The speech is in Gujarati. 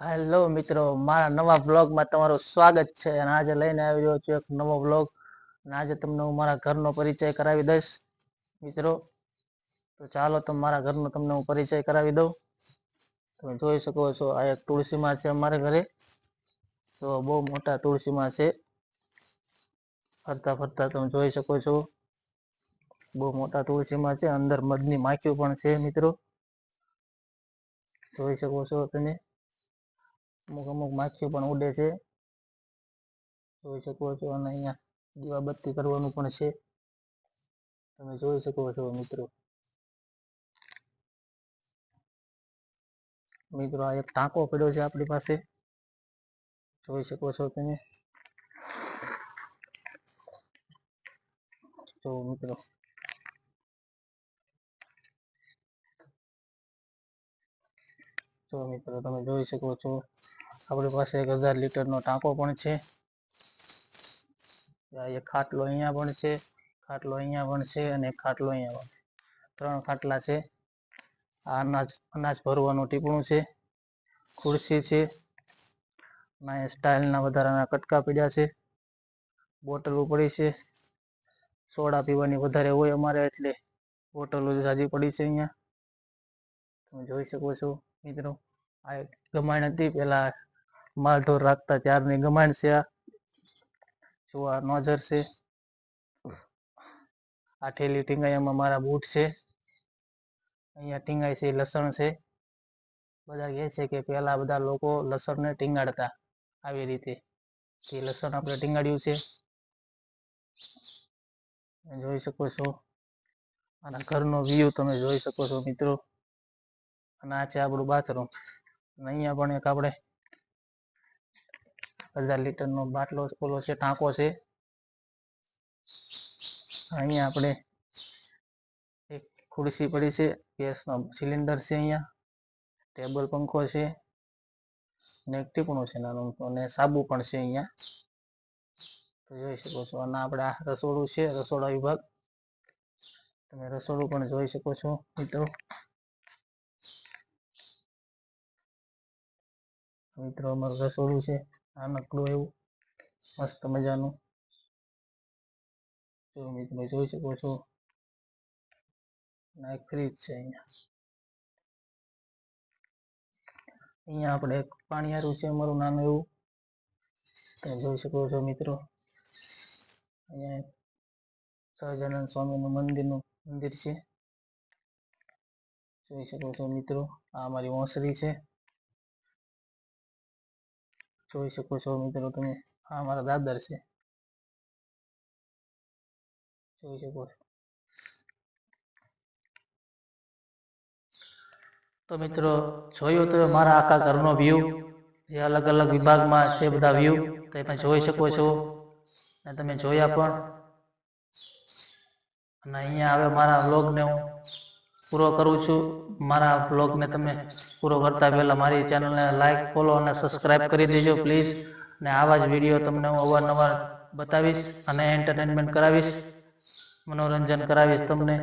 હેલો મિત્રો, મારા નવા બ્લોગમાં તમારું સ્વાગત છે અને આજે લઈને આવી રહ્યો છું એક નવો બ્લોગ અને આજે તમને હું મારા ઘરનો પરિચય કરાવી દઈશ. મિત્રો, તો ચાલો તો મારા ઘરનો તમને હું પરિચય કરાવી દઉં. તમે જોઈ શકો છો, આ એક તુલસીમાં છે અમારે ઘરે. તો બહુ મોટા તુલસીમાં છે. ફરતા ફરતા તમે જોઈ શકો છો. બહુ મોટા તુલસીમાં છે, અંદર મધની માખીઓ પણ છે મિત્રો. જોઈ શકો છો તમે. અમુક અમુક માખીઓ પણ ઉડે છે. જોઈ શકો છો અને અહીંયા દીવાબત્તી કરવાનું પણ છે. તમે જોઈ શકો છો મિત્રો. મિત્રો, આ એક ટાંકો પડ્યો છે આપણી પાસે. જોઈ શકો છો તમે. જો મિત્રો તો મિત્રો તમે જોઈ શકો છો, આપણી પાસે એક હજાર લીટરનો ટાંકો પણ છે. એક ખાટલો અહીંયા પણ છે, ખાટલો અહીંયા પણ છે અને ખાટલો અહીંયા પણ ત્રણ ખાટલા છે. આ અનાજ અનાજ ભરવાનું ટીપણું છે, ખુરશી છે અને સ્ટાઇલના વધારાના કટકા પીડ્યા છે, બોટલો પડી છે. સોડા પીવાની વધારે હોય અમારે એટલે બોટલો જાજી પડી છે અહીંયા. તમે જોઈ શકો છો. મિત્રો આ એક ગમાણ હતી, પેલા માલઢોર રાખતા ત્યારની ગમાણ છે આ. જો આ નોજર છે? આ ઠેલી ટીંગાઈમાં મારા બૂટ છે. અહીંયા ટીંગાય છે લસણ છે. બધા કહે છે કે પેલા બધા લોકો લસણને ટીંગાડતા આવી રીતે. એ લસણ આપણે ટીંગાડ્યું છે. જોઈ શકો છો. આના ઘરનો વ્યૂ તમે જોઈ શકો છો મિત્રો. અને આ છે આપણું બાથરૂમ અને અહીંયા પણ એક આપણે હજાર લીટરનો બાટલો ઓલો છે, ટાંકો છે. અહીંયા આપણે એક ખુરશી પડી છે, ગેસનો સિલિન્ડર છે અહીંયા, ટેબલ પંખો છે ને એક ટીપણું છે નાનું, અને સાબુ પણ છે અહીંયા. તો જોઈ શકો છો, અને આપણે આ રસોડું છે, રસોડા વિભાગ. તમે રસોડું પણ જોઈ શકો છો, મિત્રો. મિત્રો, અમારું રસોડું છે. નાનકડું એવું મસ્ત મજાનું. જો મિત્રો જોઈ શકો છો. ના એક ફ્રીજ છે અહીંયા. અહીંયા આપણે એક પાણીયારું છે અમારું નાનું એવું. તમે જોઈ શકો છો મિત્રો. અહીંયા સહજાનંદ સ્વામીનું મંદિરનું મંદિર છે. જોઈ શકો છો મિત્રો. આ અમારી ઓસરી છે. જોઈ શકો છો મિત્રો તમે. આ મારા દાદર છે. જોઈ શકો છો. તો મિત્રો, જોયું તો મારા આખા ઘરનો વ્યૂ જે અલગ અલગ વિભાગમાં છે બધા વ્યૂ તમે જોઈ શકો છો. અને તમે જોયા પણ. અને અહીંયા હવે મારા બ્લોગને હું. પૂરો કરું છું. મારા વ્લોગને તમે પૂરો કરતા પહેલાં મારી ચેનલને લાઇક ફોલો અને સબસ્ક્રાઈબ કરી દેજો પ્લીઝ અને આવા જ વીડિયો તમને હું અવારનવાર બતાવીશ અને એન્ટરટેનમેન્ટ કરાવીશ. મનોરંજન કરાવીશ તમને.